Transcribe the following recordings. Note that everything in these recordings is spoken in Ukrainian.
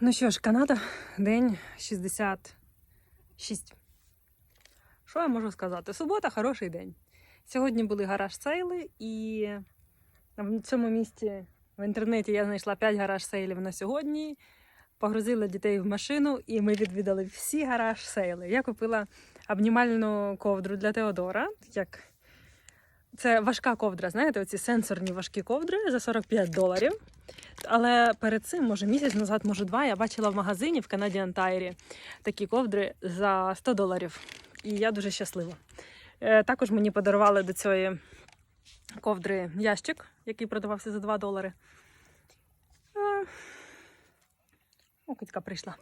Ну що ж, Канада, день 66. Що я можу сказати? Субота хороший день. Сьогодні були гараж сейли, і в цьому місті в інтернеті я знайшла 5 гараж сейлів на сьогодні. Погрузила дітей в машину, і ми відвідали всі гараж сейли. Я купила обнімальну ковдру для Теодора. Як... Це важка ковдра, знаєте, оці сенсорні важкі ковдри за 45 доларів. Але перед цим, може місяць назад, може два, я бачила в магазині в Canadian Tire такі ковдри за 100 доларів. І я дуже щаслива. Е, Також мені подарували до цієї ковдри ящик, який продавався за 2 долари. Е, О, кицька прийшла.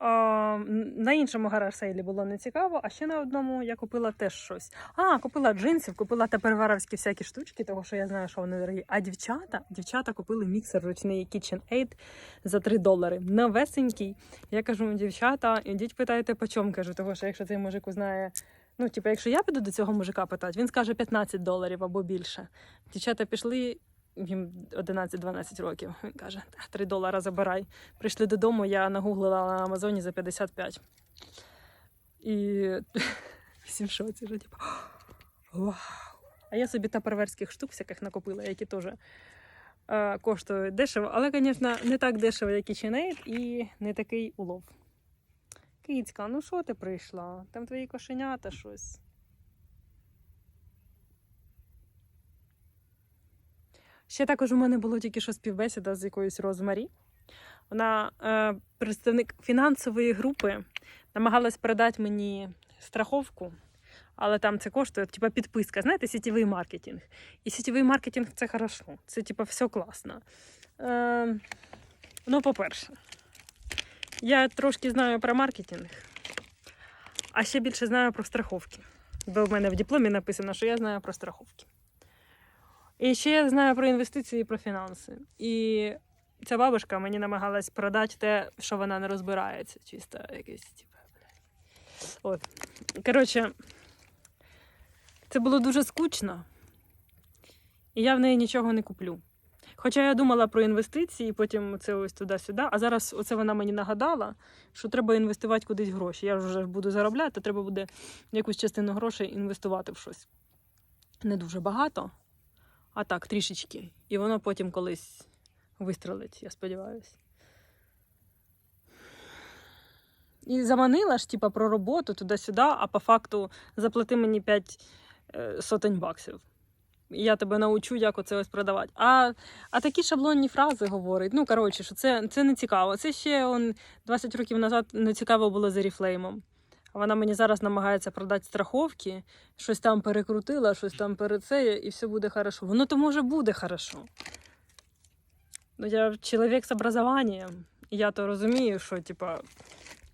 На іншому гараж сейлі було не цікаво, а ще на одному я купила теж щось. А, купила джинсів, купила теперваровські всякі штучки, тому що я знаю, що вони дорогі. А дівчата, дівчата купили міксер ручний KitchenAid за 3 долари. Новесенький. Я кажу, дівчата, ідіть питайте, по чому кажу, тому що якщо цей мужик узнає. Ну, типу, якщо я піду до цього мужика питати, він скаже 15 доларів або більше. Дівчата пішли, їм 11-12 років. Він каже, 3 долара забирай. Прийшли додому, я нагуглила на Амазоні за 55. І всі шоці вже, типу, вау. А я собі таперверських штук всяких накупила, які теж е, коштують дешево, але, звісно, не так дешево, як і Чинейт, і не такий улов. Кицька, ну що ти прийшла? Там твої кошенята щось. Ще також у мене було тільки що співбесіда з якоюсь Розмарі. Вона е, представник фінансової групи, намагалась передати мені страховку, але там це коштує, типа підписка. Знаєте, сітєвий маркетинг. І сітєвий маркетинг це хорошо. Це типа все класно. Е, ну, по-перше, я трошки знаю про маркетинг, а ще більше знаю про страховки. Бо в мене в дипломі написано, що я знаю про страховки. І ще я знаю про інвестиції і про фінанси. І ця бабушка мені намагалась продати те, що вона не розбирається. Чисто якесь, типу. От. Коротше, це було дуже скучно, і я в неї нічого не куплю. Хоча я думала про інвестиції, потім це ось туди-сюди. А зараз оце вона мені нагадала, що треба інвестувати кудись гроші. Я вже буду заробляти, треба буде якусь частину грошей інвестувати в щось. Не дуже багато, а так, трішечки. І воно потім колись вистрелить, я сподіваюся. І заманила ж, типа, про роботу туди-сюди, а по факту заплати мені 5 е, сотень баксів. Я тебе научу, як оце ось продавати. А, а такі шаблонні фрази говорить. Ну, коротше, що це, це не цікаво. Це ще он, 20 років назад не цікаво було за ріфлеймом. Вона мені зараз намагається продати страховки, щось там перекрутила, щось там перецеє, і все буде хорошо. Воно то може буде хорошо. Ну, я чоловік з образованням, і я то розумію, що, типа,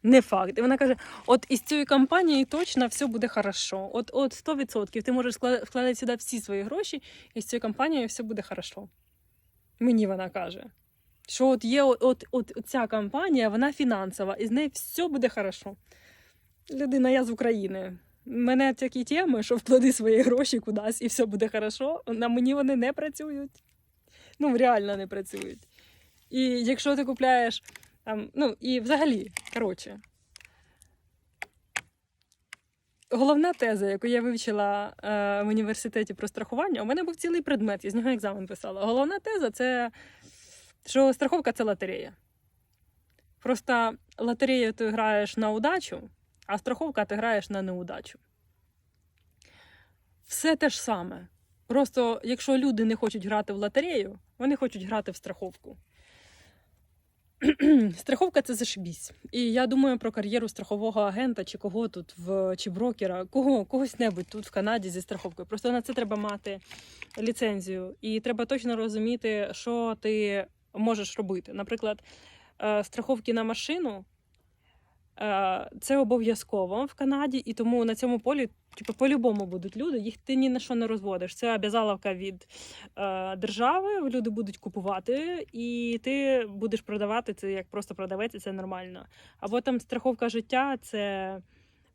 не факт. І вона каже: от із цієї компанії точно все буде хорошо. От, от 100%. Ти можеш вкладати сюди всі свої гроші, і з цією компанією все буде хорошо. Мені вона каже. Що от є от, от, от ця компанія, вона фінансова, і з нею все буде хорошо. Людина, я з України. Мене такі теми, що вклади свої гроші кудись і все буде хорошо. На мені вони не працюють. Ну, реально не працюють. І якщо ти купляєш там, ну і взагалі, коротше. Головна теза, яку я вивчила е, в університеті про страхування, у мене був цілий предмет, я з нього екзамен писала. Головна теза це, що страховка це лотерея. Просто лотерею ти граєш на удачу, а страховка ти граєш на неудачу. Все те ж саме. Просто якщо люди не хочуть грати в лотерею, вони хочуть грати в страховку. Страховка це зашибісь. І я думаю про кар'єру страхового агента чи кого тут в чи брокера, кого когось небудь тут в Канаді зі страховкою. Просто на це треба мати ліцензію, і треба точно розуміти, що ти можеш робити. Наприклад, е, страховки на машину. Е, Це обов'язково в Канаді, і тому на цьому полі, типу, по-любому будуть люди, їх ти ні на що не розводиш. Це обязаловка від е, держави, люди будуть купувати, і ти будеш продавати це як просто продавець, і це нормально. Або там страховка життя це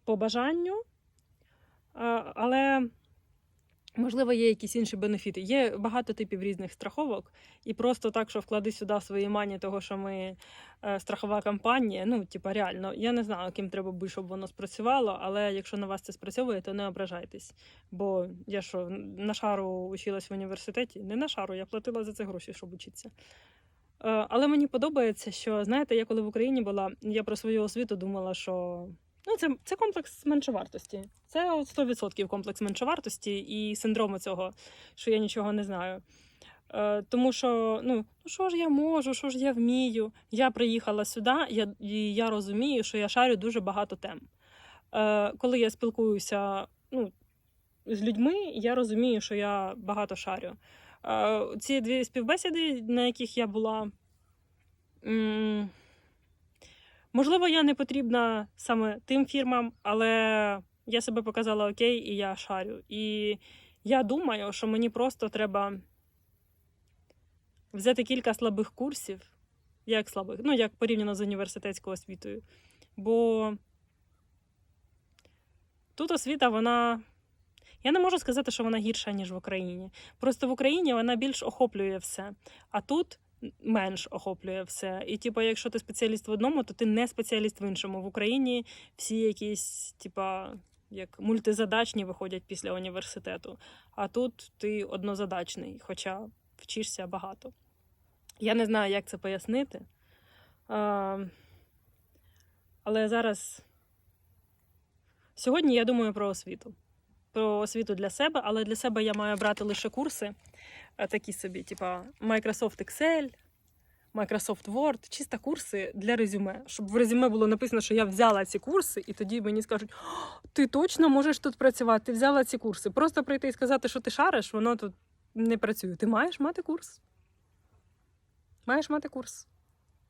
по бажанню, е, але Можливо, є якісь інші бенефіти. Є багато типів різних страховок, і просто так, що вклади сюди свої мані, того, що ми е, страхова компанія. Ну, типа, реально, я не знаю, ким треба би, щоб воно спрацювало, але якщо на вас це спрацьовує, то не ображайтесь. Бо я що, на шару училась в університеті? Не на шару, я платила за це гроші, щоб учитися. Е, але мені подобається, що знаєте, я коли в Україні була, я про свою освіту думала, що ну, це, це комплекс меншовартості. Це от 100% комплекс меншовартості і синдрому цього, що я нічого не знаю. Е, тому що, ну, ну що ж я можу, що ж я вмію. Я приїхала сюди, я, і я розумію, що я шарю дуже багато тем. Е, коли я спілкуюся ну, з людьми, я розумію, що я багато шарю. Е, ці дві співбесіди, на яких я була. м, Можливо, я не потрібна саме тим фірмам, але я себе показала окей, і я шарю. І я думаю, що мені просто треба взяти кілька слабих курсів, як слабих, ну як порівняно з університетською освітою. Бо тут освіта, вона. Я не можу сказати, що вона гірша, ніж в Україні. Просто в Україні вона більш охоплює все. А тут менш охоплює все. І, типу, якщо ти спеціаліст в одному, то ти не спеціаліст в іншому. В Україні всі якісь, типа, як мультизадачні виходять після університету. А тут ти однозадачний, хоча вчишся багато. Я не знаю, як це пояснити. А, але зараз. Сьогодні я думаю про освіту. Про освіту для себе, але для себе я маю брати лише курси, е, такі собі, типа Microsoft Excel, Microsoft Word, чисто курси для резюме. Щоб в резюме було написано, що я взяла ці курси, і тоді мені скажуть: ти точно можеш тут працювати, ти взяла ці курси. Просто прийти і сказати, що ти шариш, воно тут не працює. Ти маєш мати курс. Маєш мати курс.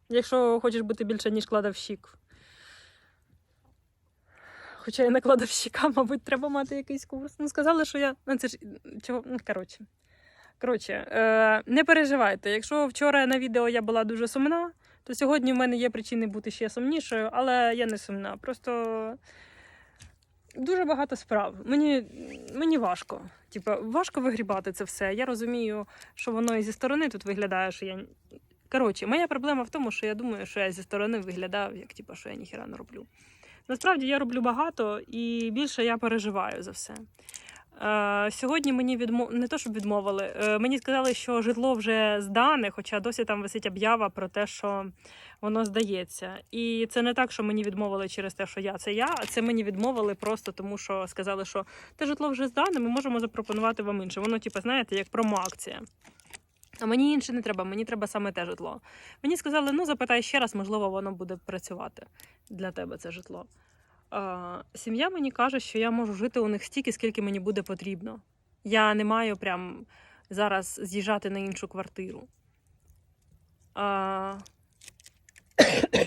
Якщо хочеш бути більше, ніж кладовщик. Хоча я не кладовщика, мабуть, треба мати якийсь курс. Ну, сказали, що я. Ну, це ж чого. Ну, коротше. Коротше, е, не переживайте. Якщо вчора на відео я була дуже сумна, то сьогодні в мене є причини бути ще сумнішою, але я не сумна. Просто дуже багато справ. Мені, мені важко. Типа, важко вигрібати це все. Я розумію, що воно і зі сторони тут виглядає, що я. Коротше, моя проблема в тому, що я думаю, що я зі сторони виглядаю, як типа, що я ніхіра не роблю. Насправді я роблю багато і більше я переживаю за все. Е, сьогодні мені відмов... не то, щоб відмовили. Е, мені сказали, що житло вже здане, хоча досі там висить об'ява про те, що воно здається. І це не так, що мені відмовили через те, що я це я, а це мені відмовили просто тому, що сказали, що те житло вже здане, ми можемо запропонувати вам інше. Воно, типу, знаєте, як промоакція. А мені інше не треба, мені треба саме те житло. Мені сказали, ну запитай ще раз, можливо, воно буде працювати для тебе це житло. А, сім'я мені каже, що я можу жити у них стільки, скільки мені буде потрібно. Я не маю прям зараз з'їжджати на іншу квартиру. А...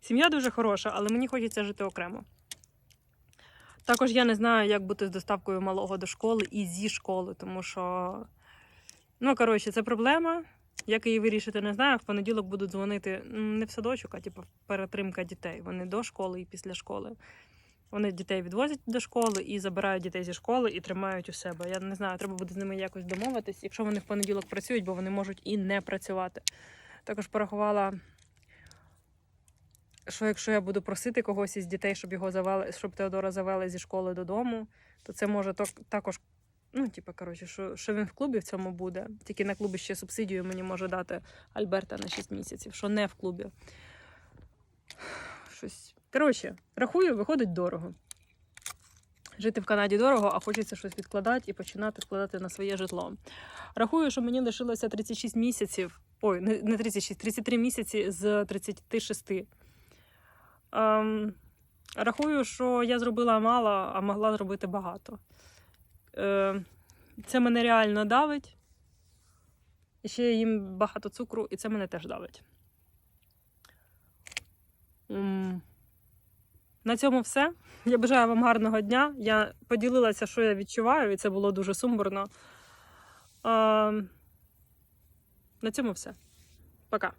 Сім'я дуже хороша, але мені хочеться жити окремо. Також я не знаю, як бути з доставкою малого до школи і зі школи, тому що, ну, коротше, це проблема. Як її вирішити, не знаю. В понеділок будуть дзвонити не в садочок, а типу перетримка дітей. Вони до школи і після школи. Вони дітей відвозять до школи і забирають дітей зі школи і тримають у себе. Я не знаю, треба буде з ними якось домовитись, якщо вони в понеділок працюють, бо вони можуть і не працювати. Також порахувала, що якщо я буду просити когось із дітей, щоб його завели, щоб Теодора завели зі школи додому, то це може також. Ну, типу, коротше, що, що він в клубі в цьому буде. Тільки на клубі ще субсидію мені може дати Альберта на 6 місяців, що не в клубі. Щось. Коротше, рахую, виходить дорого. Жити в Канаді дорого, а хочеться щось відкладати і починати вкладати на своє житло. Рахую, що мені лишилося 36 місяців. Ой, не не 36, 33 місяці з 36. Ем, рахую, що я зробила мало, а могла зробити багато. Е, це мене реально давить. І ще їм багато цукру, і це мене теж давить. На цьому все. Я бажаю вам гарного дня. Я поділилася, що я відчуваю, і це було дуже сумбурно. Е, На цьому все. Пока.